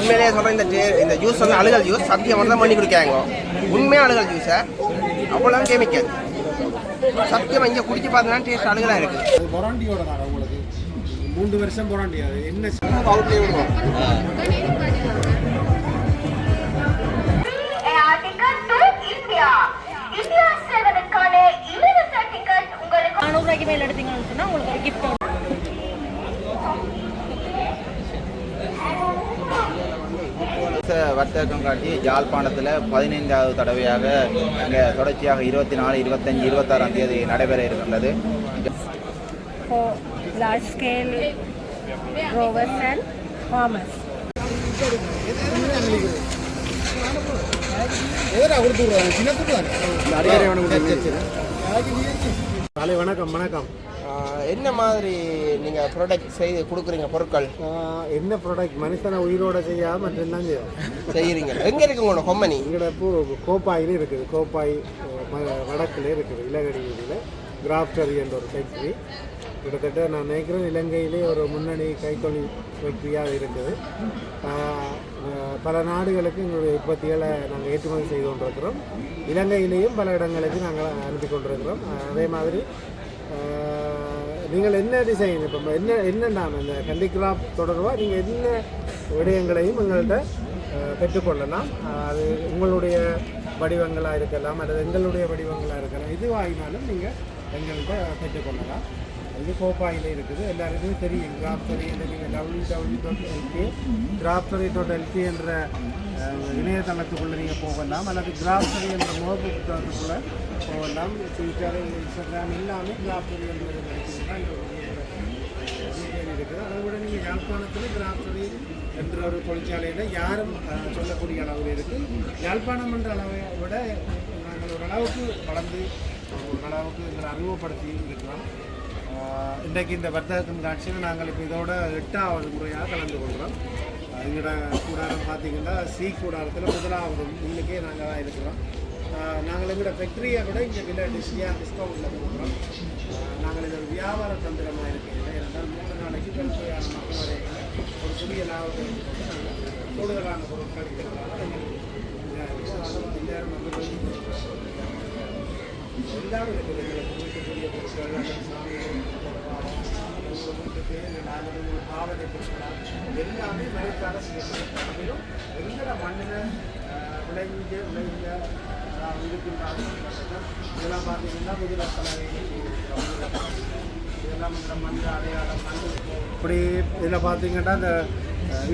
உண்மையிலேயே சொல்கிறேன் இந்த டே- இந்த ஜூஸ் வந்து அழுகல் ஜூஸ் சத்தியம் தான் பண்ணி குடிக்காங்க உண்மையாக அழுகல் ஜூஸை அவ்வளோ கெமிக்கல் சத்தியம் இங்கே குடிச்சு பார்த்தீங்கன்னா டேஸ்ட் அழுகலாக இருக்குது அது பொராண்டியோட தான் உங்களுக்கு. மூன்று வருஷம் பொராண்டி அது என்ன அவுட்லேயே விடுவோம் நானூறுரூவாய்க்கு மேல் எடுத்தீங்கன்னு சொன்னால் உங்களுக்கு ஒரு கிஃப்ட் வர்த்தக கண்காட்சி யாழ்ப்பாணத்தில் பதினைந்தாவது தடவையாக இங்கே தொடர்ச்சியாக இருபத்தி நாலு இருபத்தஞ்சி இருபத்தாறாம் தேதி நடைபெற இருக்கின்றது. காலை வணக்கம் வணக்கம். என்ன மாதிரி நீங்கள் ப்ராடக்ட் செய்து கொடுக்குறீங்க பொருட்கள்? என்ன ப்ராடக்ட் மனுஷனை உயிரோட செய்யாம மற்றெல்லாம் செய்கிறீங்க எங்கே இருக்கு உங்களோட கொம்பனி எங்களோட பூ கோப்பாயிலே இருக்குது. கோப்பாய் வடக்குல இருக்குது. இலங்கடி வீதியில் கிராஃப்டரி என்ற ஒரு ஃபேக்ட்ரி கிட்டத்தட்ட நான் நினைக்கிறேன் இலங்கையிலே ஒரு முன்னணி கைத்தொழில் ஃபேக்ட்ரியாக இருக்குது. பல நாடுகளுக்கு எங்களுடைய உற்பத்திகளை நாங்கள் ஏற்றுமதி செய்து கொண்டிருக்கிறோம். இலங்கையிலேயும் பல இடங்களுக்கு நாங்கள் அனுப்பி கொண்டிருக்கிறோம். அதே மாதிரி நீங்கள் என்ன டிசைன் இப்போ என்ன என்னென்ன இந்த ஹேண்டிகிராஃப்ட் தொடர்பாக நீங்கள் என்ன விடயங்களையும் எங்கள்கிட்ட பெற்றுக்கொள்ளலாம். அது உங்களுடைய வடிவங்களாக இருக்கலாம் அல்லது எங்களுடைய வடிவங்களாக இருக்கலாம் எதுவாகினாலும் நீங்கள் எங்கள்கிட்ட பெற்றுக்கொள்ளலாம். இது கோப்பாயில் இருக்குது. எல்லாருக்குமே தெரியும். கிராப்டரி நீங்கள் W W dot LK Craftory dot LK என்ற இணையதளத்துக்குள்ளே நீங்கள் போகலாம். அல்லது கிராப்டரி என்ற முகப்பு புத்தகத்துக்குள்ளே போகலாம். ட்விட்டர் இன்ஸ்டாகிராம் எல்லாமே கிராப்டரி என்ற இந்த ஒரு இருக்குது. அதை விட நீங்கள் யாழ்ப்பாணத்தில் கிராஃப்டரி என்ற ஒரு தொழிற்சாலையில் யாரும் சொல்லக்கூடிய அளவில் இருக்குது யாழ்ப்பாணம் என்ற அளவை விட நாங்கள் ஓரளவுக்கு வளர்ந்து ஓரளவுக்கு எங்களை அறிமுகப்படுத்தி இருக்கிறோம். இன்றைக்கு இந்த வர்த்தக கண்காட்சியில் நாங்கள் இப்போ இதோட எட்டாவது முறையாக கலந்து கொள்கிறோம். எங்களோட கூடாரம் பார்த்தீங்கன்னா சி கூடாரத்தில் முதலாவது இன்னைக்கே நாங்கள் தான் இருக்கிறோம். நாங்கள் எங்களோட ஃபேக்ட்ரியை விட இங்கே விலை டிஸ்டியாக டிஸ்கவுண்ட்டில் கொடுக்குறோம் நாங்கள் இது ஒரு வியாபார தந்திரமாக இருக்கிறது ஏனென்றால் மூணு நாளைக்கு பெருமையான மக்கள் வரையில் ஒரு புதிய லாபத்தை நாங்கள் கூடுதலான பொருட்கள் இருக்கிறதால எங்களுக்கு இருக்குது எங்களுக்கு வீட்டுக்குரிய பொருட்கள் அல்லது சாமி ஒரு பாவனை எல்லாமே மழைக்கால செய்யப்படும் மண்ணில் விளைஞ்ச விளைஞ்ச இருக்கின்றார்கள் இதெல்லாம் பார்த்தீங்கன்னா முதல இதெல்லாம் இந்த மண் அடையாளம் மண் இப்படி இதில் பார்த்தீங்கன்னா இந்த அஹ்,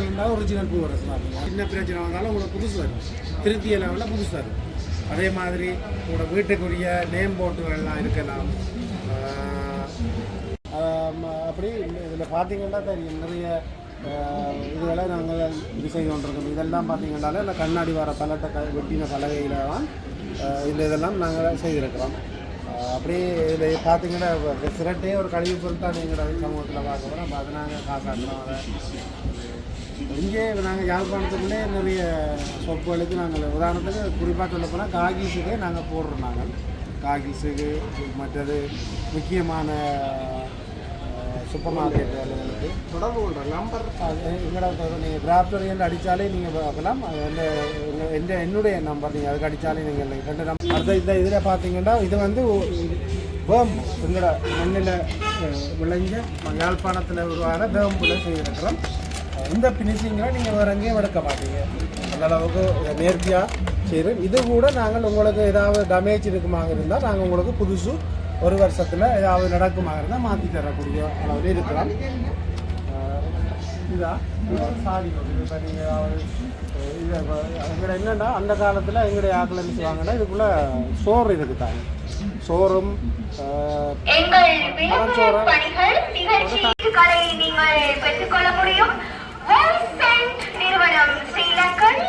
இருந்தால் ஒரிஜினல் பூ வரும். சின்ன பிரச்சனை வந்தாலும் உங்களுக்கு புதுசு வரும். திருத்திய லெவலில் புதுசு வரும். அதே மாதிரி உங்களோட வீட்டுக்குரிய நேம் போட்டுகள்லாம் இருக்கலாம். அப்படி இதில் பார்த்தீங்கன்னா தெரியும். நிறைய அஹ், நாங்கள் இது செய்து கொண்டிருக்கோம் இதெல்லாம் பார்த்தீங்கன்னாலே இந்த கண்ணாடி வர பலட்டை க வெட்டின பலகையில் தான் இந்த இதெல்லாம் நாங்கள் செய்திருக்கிறோம். அப்படியே இதில் பார்த்தீங்கன்னா சிரட்டே ஒரு கழிவு பொருள் தான் எங்களோட சமூகத்தில் பார்க்க போகிறோம் அதை நாங்கள் காசாக்குறோம் அதை இங்கே நாங்கள் யாழ்ப்பாணத்துக்குள்ளே நிறைய சொப்புகளுக்கு நாங்கள் உதாரணத்துக்கு குறிப்பாக சொல்ல போனால் காகிஸுக்கு நாங்கள் போடுறோம் நாங்கள். காகிஸுக்கு மற்றது முக்கியமான சூப்பர் மார்க்கெட் வேலைகளுக்கு தொடர்பு கொள்கிற நம்பர் அது எங்களோட நீங்கள் கிராஃப்டரியல் அடித்தாலே நீங்கள் பார்க்கலாம் அது வந்து எந்த என்னுடைய நம்பர் நீங்கள் அதுக்கு அடித்தாலே நீங்கள் ரெண்டு நம்பர் அடுத்த இந்த இதில் பார்த்தீங்கன்னா இது வந்து வேம்பு எங்களோட மண்ணில் விளைஞ்ச யாழ்ப்பாணத்தில் உருவான வேம்புல செய்திருக்கிறோம். இந்த பினிஷிங்கை நீங்கள் வேறு எங்கேயும் எடுக்க மாட்டீங்க. அந்த அளவுக்கு நேர்த்தியாக செய்கிறோம் இது கூட நாங்கள் உங்களுக்கு ஏதாவது டேமேஜ் இருக்குமாக இருந்தால் நாங்கள் உங்களுக்கு புதுசு ஒரு வருஷத்தில் ஏதாவது நடக்குமாக இருந்தால் மாற்றி தரக்கூடிய அளவில் இருக்கலாம். ஆஹ் இதா இது ஒரு சாடி நோட்டு இப்போ நீங்கள் ஏதாவது இது எங்கள்ட என்னென்னா அந்த காலத்தில் எங்களுடைய ஆக்கில் என்ன செய்வாங்கன்னா இதுக்குள்ளே சோறு சோறும் பணிகள் நிகழ்ச்சிகளை நீங்கள் பெற்றுக்கொள்ள முடியும். நிறுவனம் ஸ்ரீலங்கன்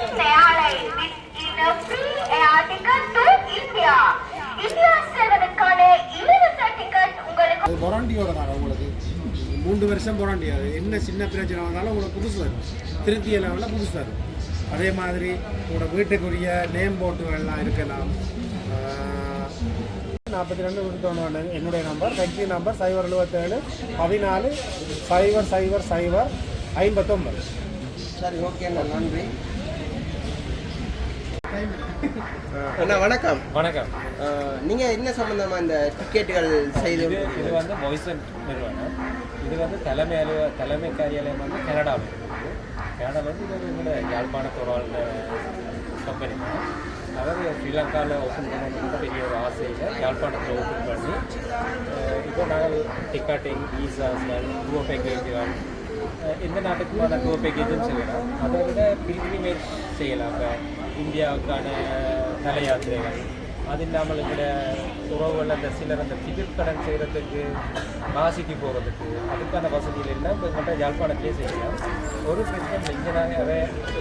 இந்தியா இந்தியா செல்வதற்கான இலவச டிக்கெட் உங்களுக்கு அது பொராண்டியோட தான் உங்களுக்கு. மூன்று வருஷம் பொராண்டி அது என்ன சின்ன பிரச்சனை வந்தாலும் உங்களுக்கு புதுசு வரும். திருத்திய லெவலில் புதுசு வரும். அதே மாதிரி உங்களோட வீட்டுக்குரிய நேம் போட்டுகள்லாம் இருக்கலாம் நாற்பத்தி ரெண்டு தொண்ணூறு என்னுடைய நம்பர் கட்சி நம்பர் சைபர் எழுபத்தேழு பதினாலு சைபர் சைபர் சைபர் ஐம்பத்தொம்பது. சரி ஓகே நன்றி. அண்ணா வணக்கம். வணக்கம். நீங்க என்ன சம்பந்தமா இந்த டிக்கெட்டுகள் செய்து இது வந்து மொய்சன் நிறுவனம் இது வந்து தலைமை அலுவ தலைமை காரியாலயம் வந்து கனடாவில் இருக்குது. கனடாவில் வந்து இது வந்து எங்களோட யாழ்ப்பாணத்தோட கம்பெனி தான் அதாவது ஸ்ரீலங்காவில் ஓப்பன் பண்ணணும்னு பெரிய ஒரு ஆசையில் யாழ்ப்பாணத்தில் ஓப்பன் பண்ணி இப்போ நாங்கள் டிக்கெட்டிங் விசாஸ்கள் டூர் பேக்கேஜ்கள் எந்த எந்த நாட்டுக்குமான டூர் பேக்கேஜும் செய்யலாம் அதை விட பில்கிரிமேஜ் செய்யலாம் இப்போ இந்தியாவுக்கான தல யாத்திரைகள் அது இல்லாமல் இருக்கிற உறவுகள் அந்த சிலர் அந்த திகிர் கடன் செய்கிறதுக்கு காசிக்கு போகிறதுக்கு அதுக்கான வசதிகள் எல்லாம் இப்போ மட்டும் யாழ்ப்பாணத்திலே செய்யலாம் ஒரு பிரச்சனை இங்கே நாங்கள்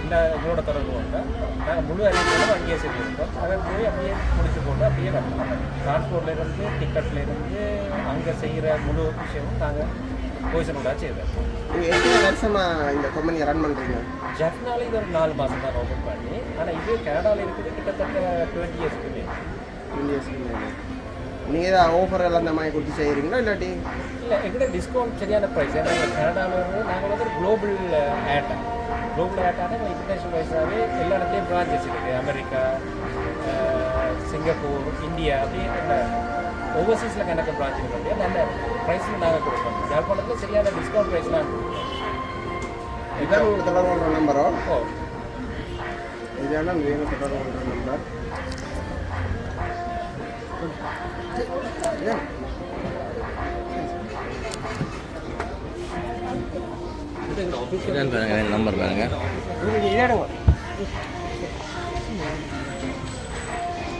என்ன எங்களோட தொடர்பு வந்தால் நாங்கள் முழு அறிவிப்புகளும் அங்கேயே செஞ்சுருக்கோம் அதை போய் அப்படியே முடிச்சு போட்டு அப்படியே வரலாம் டிரான்ஸ்போர்ட்லேருந்து டிக்கெட்லேருந்து அங்கே செய்கிற முழு விஷயமும் நாங்கள் போய்சனோட செய்தோம் நீங்க எத்தனை வருஷமா இந்த கம்பெனியை ரன் பண்றீங்க? ஜெஃப்னாலே இது ஒரு நாலு மாதம் தான் ஓப்பன் பண்ணி. ஆனால் இது கனடாவில் இருக்குது கிட்டத்தட்ட டுவெண்ட்டி இயர்ஸ்க்கு மேலே. இந்தியஸ்க்கு நீங்க ஏதாவது ஆஃபர்கள் அந்த மாதிரி கொடுத்து செய்கிறீங்களா இல்லாட்டி? இல்லை எங்கிட்ட டிஸ்கவுண்ட் சரியான ப்ரைஸ் ஏன்னா கனடாவில் வந்து நாங்கள் வந்து குளோபல் ஆட்டா குளோபல் ஆட்டான இன்டர்நேஷனல் வைஸாகவே எல்லா இடத்துலையும் பிரான்ச்சஸ் இருக்குது அமெரிக்கா சிங்கப்பூர் இந்தியா அப்படியே நல்ல ஓவர்சீஸில் கணக்கு பிரான்ச் இருக்கு நல்ல ப்ரைஸில் நாங்கள் கொடுப்போம். யாழ்ப்பாணத்தில் சரியான டிஸ்கவுண்ட் ப்ரைஸ்லாம் இதான் உங்களுக்கு தொடர்பு கொள்கிற நம்பரோ? ஓ. இதான வேணும் தொடர்பு கொள்கிற நம்பர்? பாருங்க நம்பர் பாருங்க.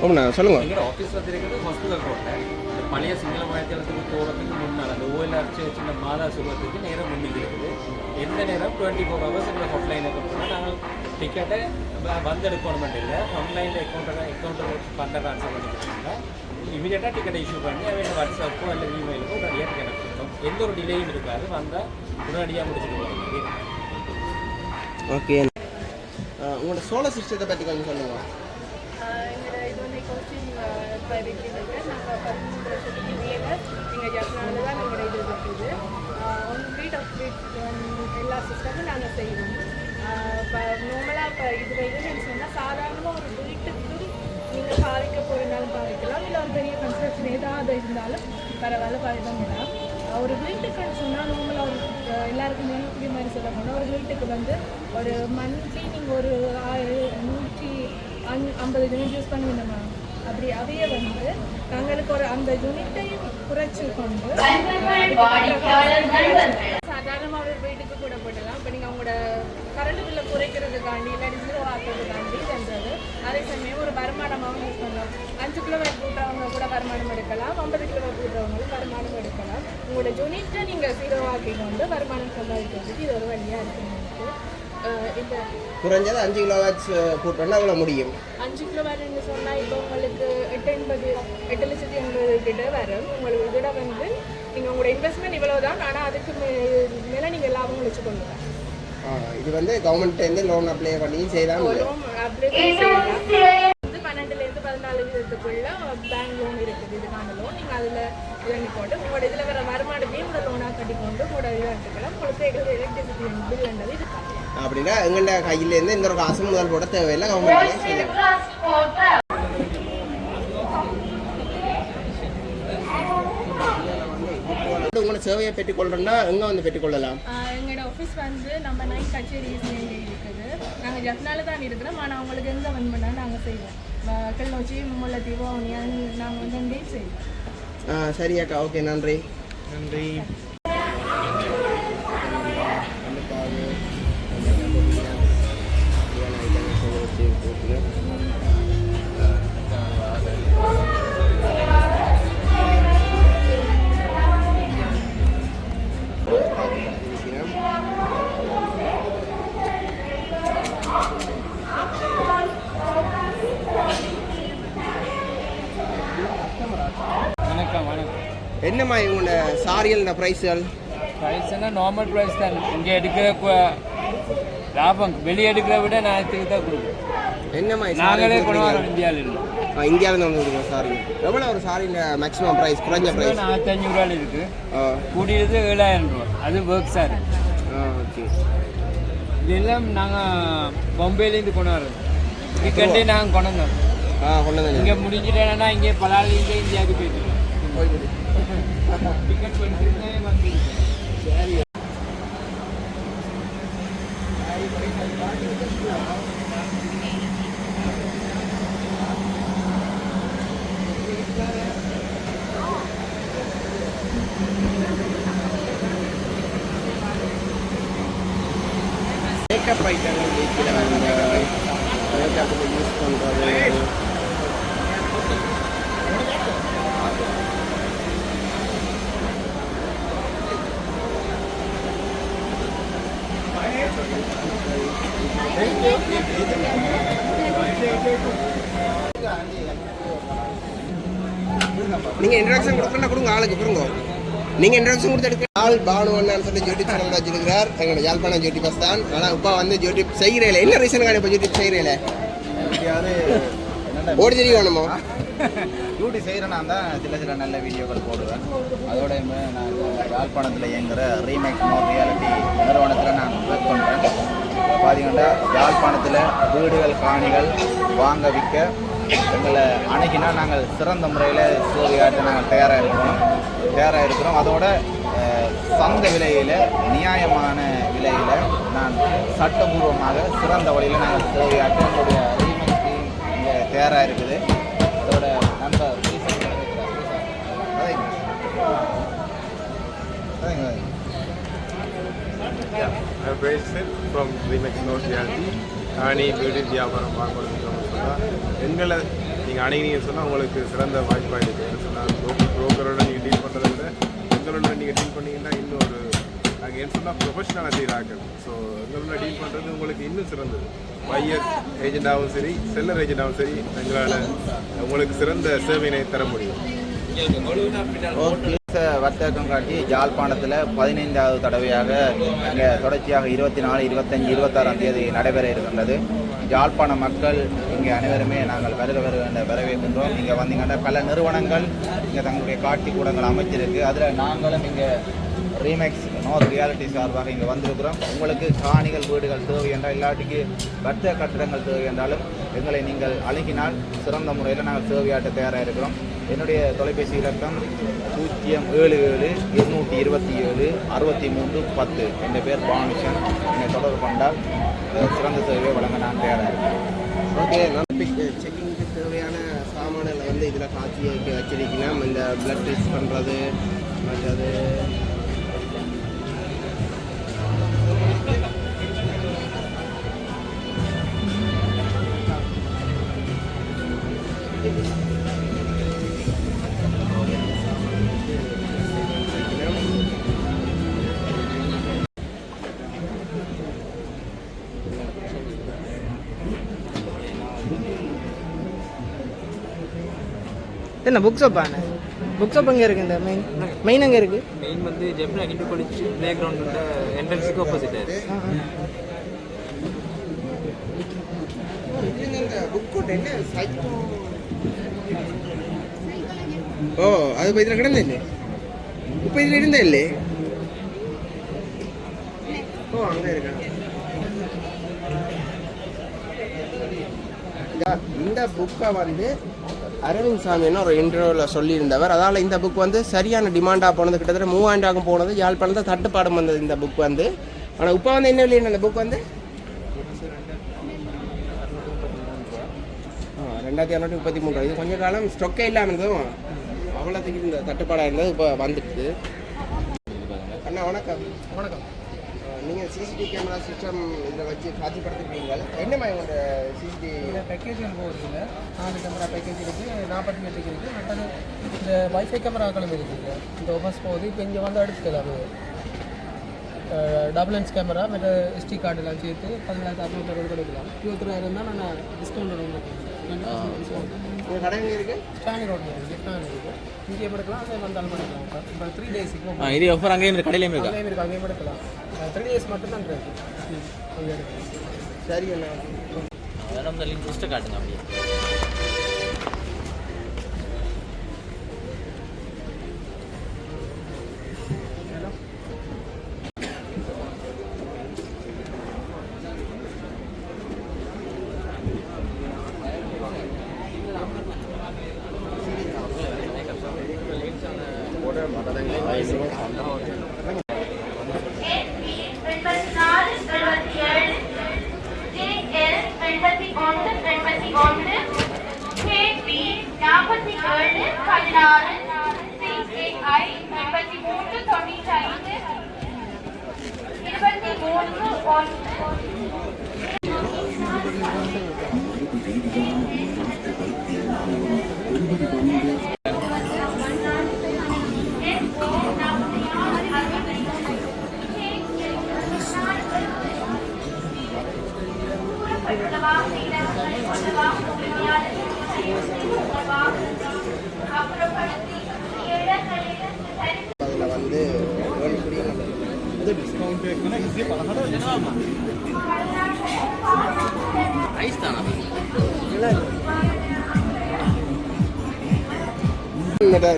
ஓம்ண்ணா சொல்லுங்க. எங்களோட ஆஃபீஸ் வச்சிருக்கிறது ஹாஸ்பிட்டல் ரோட்டில் இந்த பழைய சிங்கள மலையாளத்துக்கு போகிறதுக்கு முன்னால் அந்த ஓஎல்ஆர் சின்ன மாதா சுகத்துக்கு நேரம் முன்னுக்கு இருக்குது எந்த நேரம்? டுவெண்ட்டி ஃபோர் ஹவர்ஸ் எங்களை ஹாட்லைனை கொடுத்தோம்னா நாங்கள் டிக்கெட்டை வந்து எடுக்கணும் இல்லை ஆன்லைனில் அக்கௌண்ட்டை அக்கௌண்ட்டை ஃபண்டை ட்ரான்ஸ்ஃபர் பண்ணிக்கிறோம்னா இமீடியட்டாக டிக்கெட்டை இஷ்யூ பண்ணி அவங்க வாட்ஸ்அப்போ இல்லை இமெயிலுக்கோ உடனடியாக டிக்கெட் கொடுத்தோம். எந்த ஒரு டிலேயும் இருக்காது. வந்தால் உடனடியாக முடிச்சுட்டு போகிறோம் ஓகே உங்களோட சோலார் சிஸ்டத்தை பற்றி கொஞ்சம் சொல்லுங்க. ப்ரைவேட் லிமிடெட் நாங்கள் பதிமூணு வருஷத்துக்கு மேலே எங்கள் ஜப்னால தான் எங்களோட இது இருக்குது ஒன் வீட் ஆஃப் வீட் எல்லா சிஸ்டமும் நாங்கள் செய்வோம். இப்போ நார்மலாக இப்போ இது வைதுன்னு சொன்னால் சாதாரணமாக ஒரு வீட்டுக்கு நீங்கள் பாதிக்க போகிறனாலும் பாதிக்கலாம். இல்லை ஒரு பெரிய கன்ஸ்ட்ரக்ஷன் ஏதாவது இருந்தாலும் பரவாயில்ல பாதிக்கலாம் ஒரு வீட்டுக்குன்னு சொன்னால் நார்மலாக ஒரு எல்லாருக்கும் வேணுக்கூடிய மாதிரி சொல்ல போனால் ஒரு வீட்டுக்கு வந்து ஒரு மந்த்லி நீங்கள் ஒரு ஆயிரம் நூற்றி அஞ் ஐம்பது யூனிட் யூஸ் பண்ணுவீங்கம்மா அப்படி அதையே வந்து நாங்களுக்கு ஒரு அந்த யூனிட்டையும் குறைச்சி கொண்டு சாதாரணமாக ஒரு வீட்டுக்கு கூட போடலாம் இப்போ நீங்கள் அவங்களோட கரண்ட் பில்லை குறைக்கிறதுக்காண்டி இல்லாட்டி ஜீரோ ஆக்கிறதுக்காண்டி பண்ணுறது அதே சமயம் ஒரு வருமானமாகவும் யூஸ் பண்ணலாம். அஞ்சு கிலோ கூட்டுறவங்க கூட வருமானம் எடுக்கலாம். ஐம்பது கிலோ கூட்டுறவங்களும் வருமானம் எடுக்கலாம். உங்களோட யூனிட்டை நீங்கள் ஜீரோ ஆக்கி கொண்டு வருமானம் சம்பாதிக்கிறதுக்கு இது ஒரு வழியாக இருக்கு. உங்களுக்கு அஹ் இந்த குறைஞ்சது அஞ்சு கிலோ வாட்ஸ் போட்டோன்னா அவ்வளோ முடியும். அஞ்சு கிலோ வேணும்னு சொன்னால் இப்போ உங்களுக்கு எட்டு எண்பது எட்டு லட்சத்தி எண்பது கிட்ட வரும். உங்களுக்கு இதோட வந்து நீங்கள் உங்களோட இன்வெஸ்ட்மெண்ட் இவ்வளோ தான் ஆனால் அதுக்கு மேலே நீங்கள் லாபம் வச்சு கொள்ளுங்க ஆ, இது வந்து கவர்மெண்ட்லேருந்து லோன் அப்ளை பண்ணி செய்யலாம் லோன் அப்ளை செய்யலாம். வந்து பன்னெண்டுலேருந்து பதினாலு விதத்துக்குள்ள பேங்க் லோன் இருக்குது. இதுக்கான லோன் நீங்கள் அதில் இறங்கி போட்டு உங்களோட இதில் வர வருமானத்தையும் உங்களோட லோனாக கட்டி கொண்டு உங்களோட இதாக எடுத்துக்கலாம். உங்களுக்கு எலக்ட்ரிசிட்டி பில்ன்றது இருக்காது அப்படின்னா எங்கள்ட கையிலேருந்து இந்த ஒரு காசு முதல் போட தேவையில்லை. கவர்மெண்ட்லேயே செய்யலாம் உங்களோட சேவையை பெற்றுக்கொள்றோம்னா எங்கே வந்து பெற்றுக்கொள்ளலாம்? எங்களோட ஆஃபீஸ் வந்து நம்ம நைட் கச்சேரி இருக்குது நாங்கள் ஜப்னால தான் இருக்கிறோம். ஆனால் உங்களுக்கு எங்கே வந்து பண்ணால் நாங்கள் செய்வோம். கிளிநொச்சி முல்லைத்தீவு அவனியான் நாங்கள் வந்து அங்கேயும் செய்வோம். ஆ சரி அக்கா. ஓகே நன்றி. நன்றி. சாரியல் ப்ரைஸ்கள் ப்ரைஸ்னா நார்மல் ப்ரைஸ் தான். இங்கே எடுக்கிற லாபம் வெளியே எடுக்கிற விட நான் இதுக்கு தான் கொடுக்குறேன் என்னம்மா நாங்களே கொண்டு வரோம் இந்தியாவில் இல்லை இந்தியாவிலேருந்து வந்து கொடுக்குறோம் சாரி எவ்வளோ ஒரு சாரியோட மேக்ஸிமம் ப்ரைஸ் குறைஞ்ச ப்ரைஸ் நானூற்றி அஞ்சூறுவாயில் இருக்குது ஆ. கூடியது ஏழாயிரம் ரூபா அது ஒர்க் சார் ஆ ஓகே இதெல்லாம் நாங்கள் பாம்பேலேருந்து கொண்டு வரோம் டிக்கெட்டே நாங்கள் கொண்டு வந்தோம். ஆ கொண்டு வந்து இங்கே முடிஞ்சிட்டேன்னா இங்கே பலாலிங்க இந்தியாவுக்கு போயிட்டு டிக்கெட் பண்ணிட்டு வந்து மேக்கப் ஐட்டங்கள் வீட்டில் வந்து மேக்கப்புக்கு யூஸ் பண்ணுறது நீங்க இன்ட்ரடக்ஷன் கொடுக்கணும் கொடுங்க ஆளுக்கு கொடுங்க. நீங்க இன்ட்ரடக்ஷன் கொடுத்து எடுக்க ஆள் பானு பானுவன்னு சொல்லி ஜோட்டி சேனல் வச்சிருக்கிறார். எங்களோட யாழ்ப்பாணம் ஜோடி பஸ் தான். ஆனா இப்போ வந்து ஜோட்டி செய்கிறேன் என்ன ரீசன் இப்போ ஜோட்டி செய்கிறேன் எப்படியாவது ஓடி தெரிய வேணுமோ டியூட்டி செய்கிறேன்னா தான் சில சில நல்ல வீடியோக்கள் போடுவேன். அதோட நான் யாழ்ப்பாணத்தில் இயங்குற ரீமேக் மோர் ரியாலிட்டி நிறுவனத்தில் நான் ஒர்க் பண்ணுறேன் பார்த்தீங்கன்னா யாழ்ப்பாணத்தில் வீடுகள் காணிகள் வாங்க விற்க எங்களை அணுகினா நாங்கள் சிறந்த முறையில் சேவையாற்ற நாங்கள் தயாராக இருக்கிறோம். தயாராக இருக்கிறோம். அதோட சந்த விலையில் நியாயமான விலையில் நான் சட்டபூர்வமாக சிறந்த வழியில் நாங்கள் சேவையாற்ற எங்களுடைய ரீமேக் இங்கே தயாராக இருக்குது. அதோட நண்பர் ரீசன் அதைங்க அதைங்க From Remix Note Reality காணி பியூட்டி வியாபாரம் வாங்கணும்னு சொன்னால் எங்களை நீங்கள் அணுகினீங்கன்னு சொன்னால் உங்களுக்கு சிறந்த வாய்ப்பாக இருக்குது சொன்னால் ப்ரோக்கரோட நீங்கள் டீல் பண்ணுறதை விட எங்களோட நீங்கள் டீல் பண்ணீங்கன்னா இன்னும் ஒரு நாங்கள் என்ன சொன்னால் ப்ரொஃபஷனலாக செய்கிறாங்க ஸோ எங்களோட டீல் பண்ணுறது உங்களுக்கு இன்னும் சிறந்தது. பையர் ஏஜெண்டாகவும் சரி செல்லர் ஏஜெண்டாகவும் சரி எங்களால் உங்களுக்கு சிறந்த சேவையினை தர முடியும். தேச வர்த்தகம் காட்டி யாழ்ப்பாணத்தில் பதினைந்தாவது தடவையாக இங்கே தொடர்ச்சியாக இருபத்தி நாலு இருபத்தஞ்சி இருபத்தாறாம் தேதி நடைபெற இருக்கின்றது. யாழ்ப்பாண மக்கள் இங்கே அனைவருமே நாங்கள் வருக வருகின்ற வரவேற்கின்றோம். இங்கே வந்தீங்கன்னா பல நிறுவனங்கள் இங்கே தங்களுடைய காட்சி கூடங்கள் அமைச்சிருக்கு. அதில் நாங்களும் இங்கே ரீமேக்ஸ் நோர் ரியாலிட்டி சார்பாக இங்கே வந்திருக்கிறோம். உங்களுக்கு காணிகள் வீடுகள் தேவை என்றால் இல்லாட்டிக்கு வர்த்தக கட்டிடங்கள் தேவை என்றாலும் எங்களை நீங்கள் அணுகினால் சிறந்த முறையில் நாங்கள் சேவையாட்ட தயாராக இருக்கிறோம். என்னுடைய தொலைபேசி இலக்கம் பூஜ்ஜியம் ஏழு ஏழு இருநூற்றி இருபத்தி ஏழு அறுபத்தி மூன்று பத்து. என் பேர் பானுஷன். என்னை தொடர்பு கொண்டால் சிறந்த சேவையை வழங்க நான் தயாராக ஓகே நல்ல செக்கிங்க்கு தேவையான சாமான்களை வந்து இதில் காட்சி வைக்க வச்சிருக்கலாம் இந்த பிளட் டெஸ்ட் பண்ணுறது மற்றது என்ன புக் ஷாப்பாண்ணே புக் ஷாப் எங்கே இருக்குது இந்த மெயின் மெயின் எங்கே இருக்குது மெயின் வந்து Jaffna Hindu college play ground என்ட்ரன்ஸுக்கு opposite இதில் கிடந்தில்லே இப்போ இதில் இருந்தே இல்லே ஓ அங்கே இருக்கா? இந்த புக்கை வந்து அரவிந்த் சாமின்னு ஒரு இன்டர்வியூவில் சொல்லியிருந்தவர். அதனால் இந்த புக் வந்து சரியான டிமாண்டாக போனது கிட்டத்தட்ட மூவாண்டாகும் போனது. யாழ்ப்பாணத்தில் தட்டுப்பாடும் வந்தது இந்த புக் வந்து. ஆனால் இப்போ வந்து என்ன வெளியே அந்த புக் வந்து? ரெண்டாயிரத்தி இரநூத்தி முப்பத்தி மூணு இது கொஞ்ச காலம் ஸ்டொக்கே இல்லாமல் இருந்ததும் அவ்வளோத்துக்கு இந்த தட்டுப்பாடாக இருந்தது. இப்போ வந்துட்டு அண்ணா வணக்கம். வணக்கம். நீங்கள் சிசிடிவி கேமரா சிஸ்டம் இதை வச்சு காட்சிப்படுத்திருக்கீங்க. மாதிரி உங்களோட சிசிடிவி பேக்கேஜில் போகுதுங்க நாலு கேமரா பேக்கேஜ் இருக்குது நாற்பத்தி எட்டுக்கு இருக்குது மற்றது இந்த வைஃபை கேமராக்களும் இருக்குது இந்த ஒபஸ் போகுது இப்போ இங்கே வந்து எடுத்துக்கலாம் டபுள் லென்ஸ் கேமரா மற்ற எஸ்டி கார்டெல்லாம் சேர்த்து பதினேழாயிரத்து அறுநூறு கொடுக்கலாம். இருபத்தி ரெண்டாயிரம் தான் நான் டிஸ்கவுண்ட் உங்கள் கடை எங்கே இருக்குது ஸ்டானி ரோட் இருக்குது இருக்குது இங்கே எடுக்கலாம் அதே வந்தாலும் எடுக்கலாம் இப்போ த்ரீ டேஸுக்கு இது ஆஃபர் அங்கேயும் இருக்கு கடையிலையும் இருக்கா? அங்கேயும் இருக்குது அங்கேயும் எடுக்கலாம் த்ரீ டேஸ் மட்டும் தான் இருக்குது அங்கே எடுக்கலாம் சரி அண்ணா. அதெல்லாம் இந்த லிங்க் லிஸ்ட்டை காட்டுங்க அப்படியே.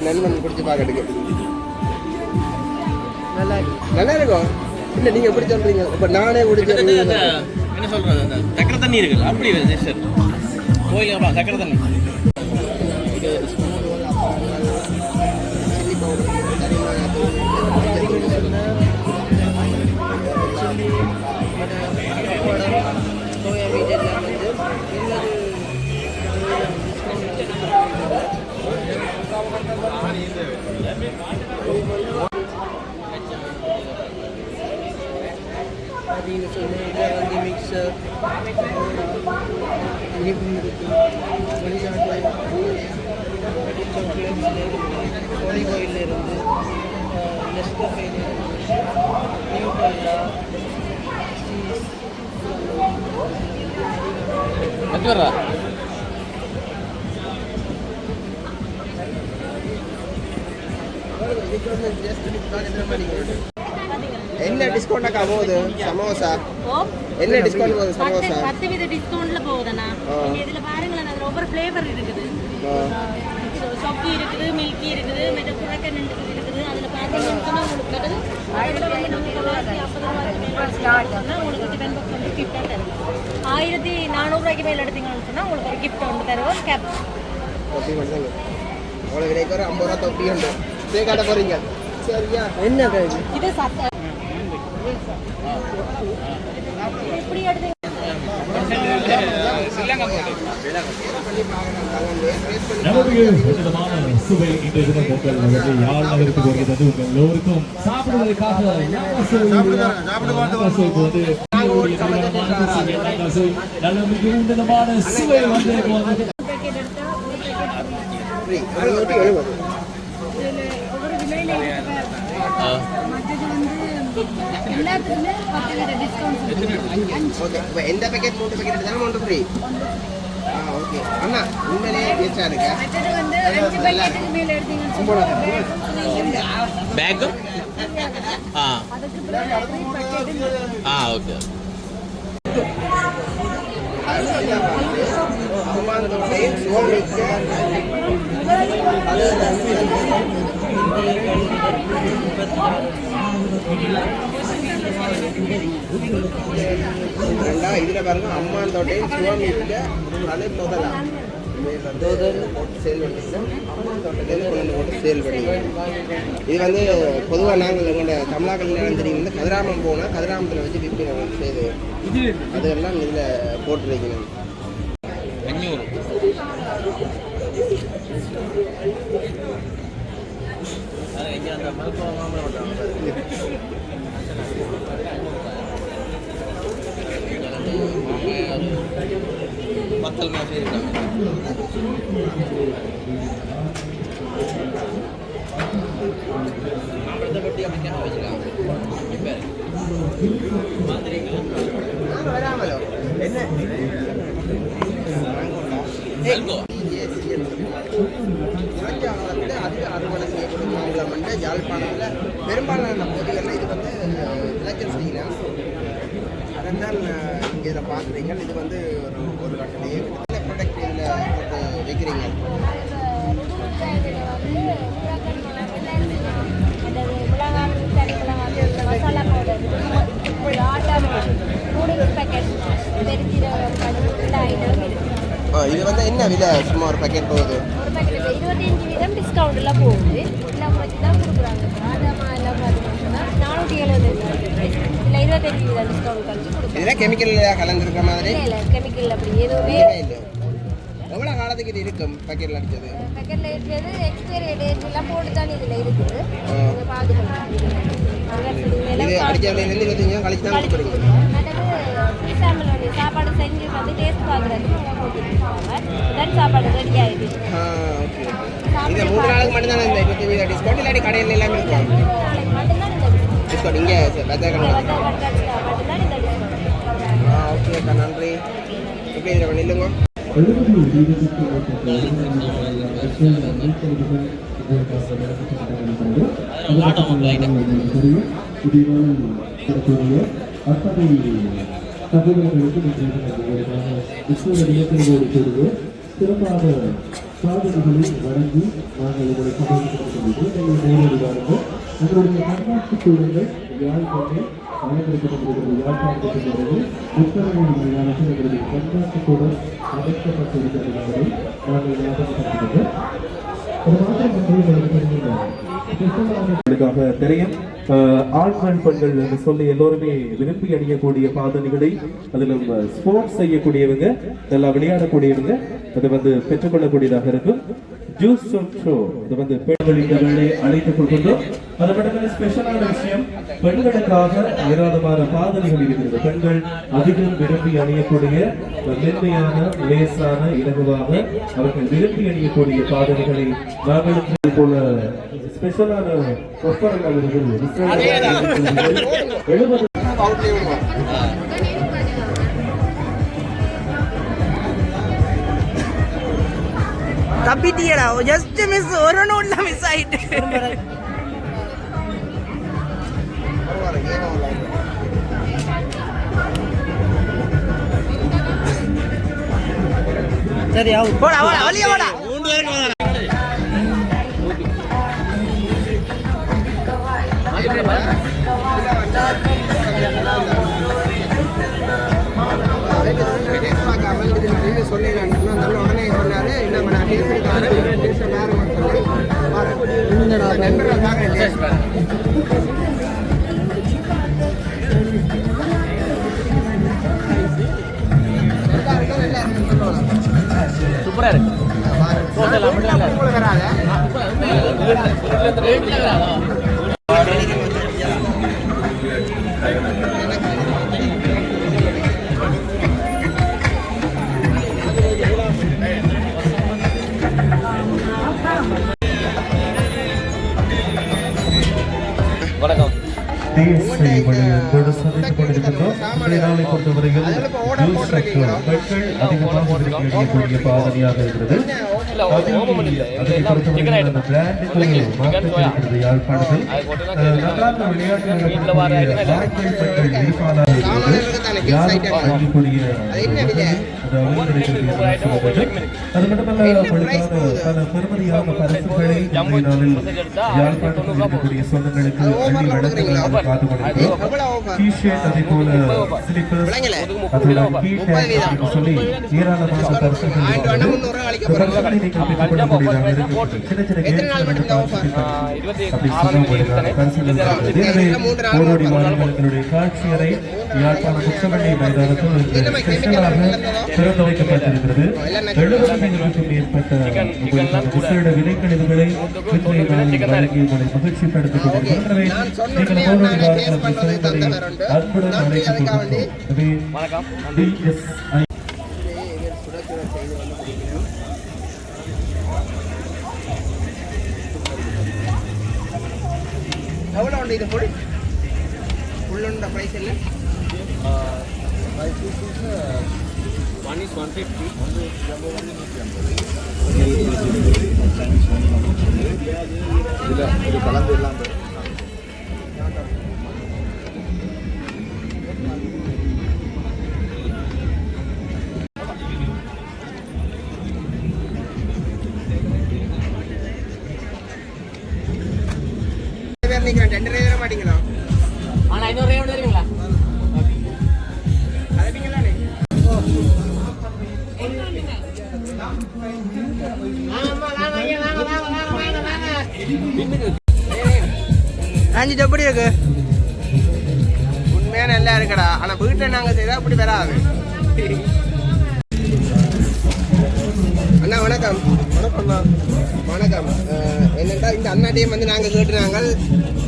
நண்பன் குடிச்சு பார்க்கறதுக்கு நல்லா நல்லா இருக்கும் இல்லை நீங்க எப்படி சொல்றீங்க இப்போ நானே குடிச்சு என்ன சொல்றது சக்கரை தண்ணி இருக்குல்ல அப்படி சார் சக்கரை தண்ணி அப்படின்னு சொல்லி இதில் வந்து மிக்சர் இனிப்பும் இருக்கு வெளிநாட்டில் சாக்லேட்ஸில் இருந்து ஒலிவ் ஆயிலில் இருந்து நெஸ்கஃபேல இருந்து நியூட்ரல்லா சீஸ் வச்சுவரா என்ன டிஸ்கவுண்ட் போகுது சமோசா? என்ன டிஸ்கவுண்ட் போகுது சமோசா? பத்து வித டிஸ்கவுண்ட்ல போகுதுண்ணா. இதுல பாருங்களேன் அதுல ஒவ்வொரு ஃப்ளேவர் இருக்குது. சொக்கி இருக்குது மில்கி இருக்குது மெட்ட குழக்கன் இருக்குது. அதுல பார்த்தீங்கன்னு சொன்னா உங்களுக்கு உங்களுக்கு ஆயிரத்தி நானூறுரூவாய்க்கு மேல எடுத்தீங்கன்னு சொன்னா உங்களுக்கு ஒரு கிஃப்ட் ஒன்று தருவோம். கேப் தொப்பி மட்டும் அவ்வளோ விலைக்கு ஒரு ஐம்பது ரூபா தொப்பி உண்டு. சே காட்ட போகிறீங்க சரியா? என்ன இது சத்த நமக்கு விதமான சுவை இன்றைய தினம் பொங்கல் வந்து யாழ் நகருக்கு வருகிறது. உங்கள் எல்லோருக்கும் சாப்பிடுவதற்காக நாகாசோய்க்கு வந்து நாகாசோய் நல்ல மிக உன்னதமான சுவை ஒவ்வொரு விலையில மற்றது வந்து எல்லாத்துக்குமே பத்து வித டிஸ்கவுண்ட் ஓகே இப்போ எந்த பேக்கெட் மூணு பேக்கெட் எடுத்தாலும் ஒன்று ஃப்ரீ ஆ ஓகே அண்ணா உண்மையிலேயே வேஸ்டாக இருக்கா? மற்றது வந்து அஞ்சு பேக்கெட்டுக்கு மேல எடுத்தீங்கன்னு சொன்னா பேக்கு ஆ அதுக்கு பிறகு பேக்கெட் ஆ ஓகே அம்மாந்தோட்டை சோமிக்க ரெண்டா இதில் பாருங்க அது முதலாம் பண்ணிக்கிறோம் அம்மாந்தோட்டத்தில் கொண்டு போட்டு சேல் பண்ணிக்கிறோம் இது வந்து பொதுவாக நாங்கள் எங்களோட தமிழாக்கள் நிலந்தறி வந்து கதிராமம் போனால் கதிராமத்தில் வச்சு விற்பனை செய்து அதெல்லாம் இதில் போட்டுருக்கணும் இங்கே அந்த மல்பம் மாம்பழம் பத்தல் மாதிரி இருக்காங்க மாம்பழத்தை பற்றி அப்படிக்கான வச்சுருக்காங்க இப்போ வராமலோ என்ன யாழ்ப்பாணத்தில். பெரும்பாலான பகுதிகளில் இது வந்து விளைச்சல் செய்யலாம் அதைத்தான் இங்கே இதில் பார்க்குறீங்க. இது வந்து ஒரு ஒரு கட்டிலேயே ப்ராடக்ட் இதில் போட்டு வைக்கிறீங்க. இது வந்து என்ன விலை? சும்மா ஒரு பேக்கெட் போகுது. ஒரு பேக்கெட் இருபத்தஞ்சு வீதம் டிஸ்கவுண்ட்லாம் போகுது வீதம் டிஸ்கவுண்ட் கழிச்சு கொடுப்போம் இதில் கெமிக்கல் கலந்துருக்க மாதிரி? இல்லை கெமிக்கல் அப்படி எதுவுமே இல்லை. எவ்வளோ காலத்துக்கு இது இருக்கும் பேக்கெட்டில் அடிச்சது? பேக்கெட்டில் இருக்கிறது எக்ஸ்பைரி டேட் எல்லாம் போட்டு தான் இதில் இருக்குது. இது அடிச்சதுலேருந்து இருபத்தஞ்சு நாள் கழிச்சு தான் கொடுக்குறீங்க. சாப்பாடு செஞ்சு வந்து டேஸ்ட் சாப்பாடு ரெடி ஆகிடுச்சு ஆ ஓகே. இது மூணு நாளுக்கு மட்டும்தான் இந்த இருபத்தி வீத டிஸ்கவுண்ட் இல்லாட்டி கடையில் எல்லாமே இருக்கும் நாளைக்கு மட்டும்தான் இந்த டிஸ்கவுண்ட் இங்கே டிஸ்கவுண்ட் ஆ ஓகே அக்கா நன்றி. எப்படி இதில் நில்லுங்க. சிறப்பாக சாதனைகளை வழங்கி நாங்கள் உங்களை சமர்ப்பித்திருக்கின்றோம் நீங்கள் நேரடி வாருங்கள் எங்களுடைய கண்காட்சி கூடங்கள் யாழ்ப்பாணத்தில் அலங்கரிக்கப்பட்டிருக்கிறது யாழ்ப்பாணத்திலிருந்து புத்தகங்கள் மைதானத்தில் எங்களுடைய கண்காட்சி கூடம் அமைக்கப்பட்டிருக்கிறது என்பதை நாங்கள் ஞாபகப்படுத்துகிறது அது மாத்திரமன்றி தெரியும் அஹ், ஆண் பெண்கள் என்று சொல்லி எல்லோருமே விரும்பி அணியக்கூடிய பாதணிகளை அதிலும் ஸ்போர்ட்ஸ் செய்யக்கூடியவங்க நல்லா விளையாடக்கூடியவங்க அது வந்து பெற்றுக்கொள்ளக்கூடியதாக இருக்கும். ஜூஸ் ஷோ இது வந்து பெண்களின் இந்த அழைத்துக் கொள்கின்றோம். அது ஸ்பெஷலான விஷயம் பெண்களுக்காக ஏராளமான பாதனைகள் இருக்கிறது. பெண்கள் அதிகம் விரும்பி அணியக்கூடிய மென்மையான லேசான இலகுவாக அவர்கள் விரும்பி அணியக்கூடிய பாதனைகளை நாங்களும் போல ஸ்பெஷலான ஒப்பரங்கள் இருக்கிறது எழுபது தப்பிட்டியடா. ஜஸ்ட் மிஸ் ஒரு நோட்ல மிஸ் ஆயிட்டு. சரி போடா போடா வழியா போடா. சொல்லிடுறேன் 人进来了。அதில் யாழ்ப்பாணத்தில் அஹ், விளையாட்டு வாய்ப்பை பெண்கள் யாரும் அணியக்கூடிய அது அவர்களுடைய அது மட்டுமல்ல அவர்களுக்கான பல பெருமதியான பரிசுகளை இன்றைய நாளில் யாழ்ப்பாணத்தில் இருக்கக்கூடிய சொந்தங்களுக்கு அள்ளி வழங்குவதற்காக காத்துக் கொண்டிருக்கிறோம் டிஷர்ட் அதே போல ஸ்லிப்பர்ஸ் அதோட கீ டேக் சொல்லி ஏராளமான பரிசுகள் இருக்கிறது. இந்த பரிசுகளை நீங்கள் பெற்றுக்கொள்ளக்கூடியதாக சின்ன சின்ன கேம்ஸ்களை மட்டும் பார்த்துட்டு அப்படி சொல்லும்போது மைதானத்தில் இன்று திறந்து வைக்கப்பட்டிருக்கிறது. எழுபதுக்கும் மேற்பட்ட உங்களுக்கான விசேட விலைக்கழிவுகளை இன்றைய நாளில் வழங்கி உங்களை மகிழ்ச்சிப்படுத்திக் கொண்டிருக்கிறோம். எனவே நீங்கள் சொல்வதை அன்புடன் அழைத்துக் எனவே DSI எவ்வளோ உண்டு இது ஃபுல் ஃபுல்லுண்ட ப்ரைஸ் இல்லை ஒன் இஸ் ஒன் ஃபிஃப்டி இது கலந்து எல்லாம் வணக்கம். வணக்கம். வணக்கம் என்னடா இந்த அண்ணாட்டையும் வந்து நாங்கள் கேட்டுனாங்க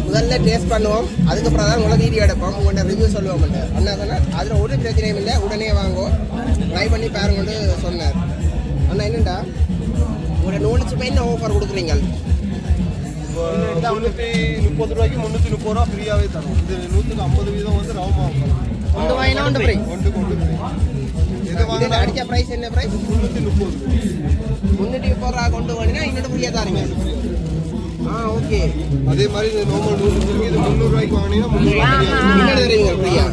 முதல்ல டேஸ்ட் பண்ணுவோம். அதுக்கப்புறம் தான் உங்களை வீடியோ எடுப்போம். உங்கள்கிட்ட ரிவ்யூ சொல்லுவோம் அண்ணா சொன்னார் அதில் ஒரு பிரச்சனையும் இல்லை. உடனே வாங்குவோம் ட்ரை பண்ணி பாருங்கன்னு சொன்னார். அண்ணா என்னண்டா? ஒரு போய் என்ன ஆஃபர் கொடுக்குறீங்க? முந்நூற்றி முப்பது ரூபாய்க்கு முந்நூற்றி முப்பது ரூபா ஃப்ரீயாகவே தரும். இது நூற்றுக்கு ஐம்பது வீதம் வந்து ரவமா ஒன்று வாங்கினா ஒன்று ஃப்ரீ ஒன்று கொண்டு free. எது இது அடிக்க ப்ரைஸ் என்ன ப்ரைஸ் முந்நூற்றி முப்பது ரூபா கொண்டு போனீங்கன்னா இன்னொரு ஃப்ரீயாக தாருங்க. ஆ ஓகே அதே மாதிரி இந்த நார்மல் நூறு திரும்பி இது முந்நூறுரூவாய்க்கு வாங்கினீங்கன்னா தருவீங்க ஃப்ரீயா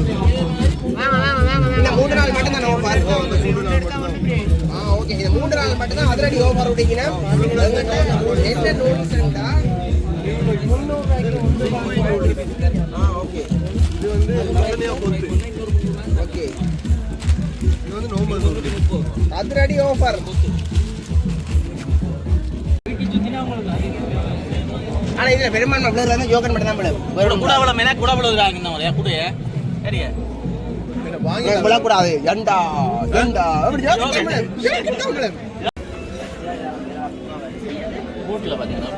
இந்த மூன்று நாள் மட்டும் தான் மட்டும் ஆ ஓகே மூன்று நாள் மட்டும் தான் அதிரடி ஆஃபர் விட்டீங்கன்னா என்ன நூல்ஸ்ண்டா ஆ ஓகே இது வந்து அதிரடி ஆஃபர் ஆனா இதுல பெரும்பான்மை பிளேயர் வந்து ஜோக்கர் மட்டும் தான் பிளேயர் கூட அவ்வளோ மேலே கூட அவ்வளோ இருக்காங்க கூட சரியா. விழக்கூடாது தான் பிளேயர் போட்டில் பார்த்தீங்கன்னா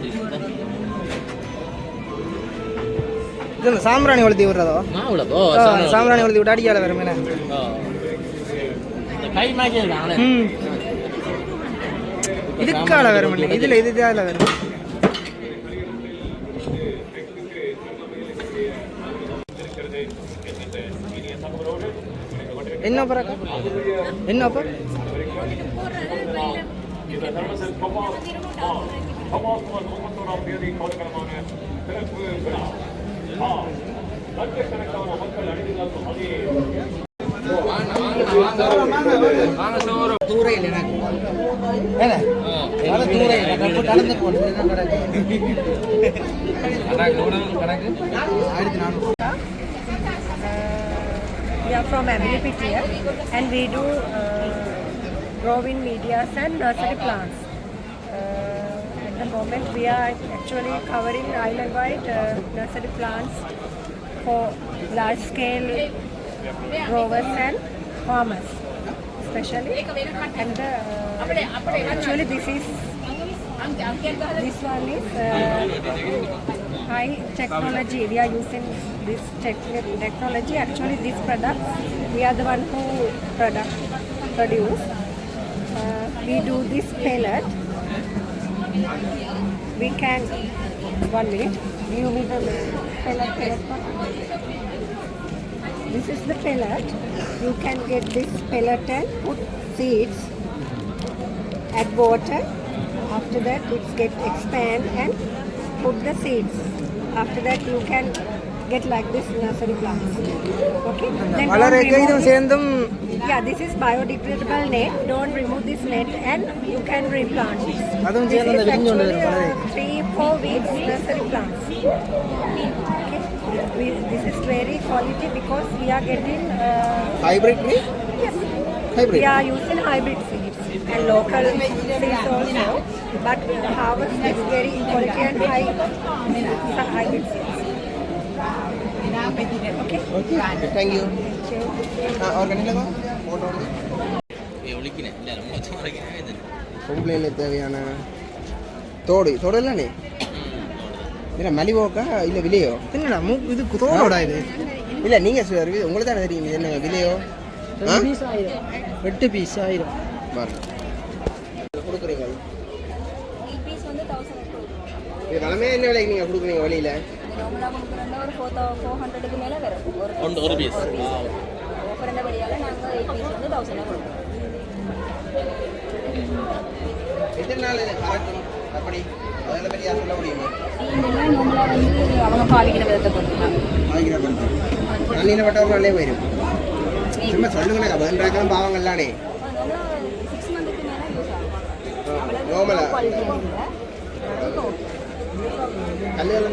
இந்த சாம்பிராணி கொளுத்தி விடுறதோ? சாம்பிராணி கொளுத்தி விட்டு அடிக்கால வேற மீன கை மாக்கி இருக்காங்களே ம் இதுக்கால வேற மீன் இதுல இது இதால வேற என்ன ஆஃபர் அக்கா? என்ன offer We are from Abilipitiya and we do uh, growing medias and nursery plants. Uh, at the moment we are actually covering island-wide uh, nursery plants for large-scale growers and farmers especially. And uh, actually this is this one is uh, high technology. We are using this tech- technology. Actually, this product we are the one who product produce. Uh, we do this pellet. We can one minute. Give me the pellet. pellet part. This is the pellet. You can get this pellet and put seeds, add water. After that, it's get expand and put the seeds. After that, you can get like this nursery plants. Okay. Then remove this. Yeah, this is biodegradable net. Don't remove this net and you can replant this. This is actually uh, three, four weeks nursery plants. Okay. We, this is very quality because we are getting. Uh, hybrid me Yes. Hybrid. We are using hybrid seeds and local seeds also, but harvest is very quality and high some hybrid seeds. Okay. Okay thank you organic photo ஒழிக்கினேன் இல்லை ரொம்ப வச்சு வரைக்கிறேன் இது பொம்பளைங்களுக்கு தேவையான தோடு தோடு இல்லைண்ணே இல்லை மலிவோக்கா? இல்லை விலையோ? என்னடா மூ இது தோலோடா இது? இல்லை நீங்கள் சார் உங்களுக்கு தானே தெரியும் இது என்ன விலையோ? ஆ? பீஸ் ஆயிரம். எட்டு பீஸ் ஆயிரம். பாருங்க கொடுக்குறீங்க. பீஸ் வந்து தௌசண்ட் இது வளமையாக என்ன விலைக்கு நீங்கள் கொடுக்குறீங்க வழியில்? ஒரு பீஸ் எத்தனை நாள் அப்படி. அவங்க பாவிக்கிற விதத்தை பொறுத்து நல்ல போயிடும் சும்மா சொல்லுங்கண்ணா பாவங்கள்லானே நோமலா. கல்யாணம்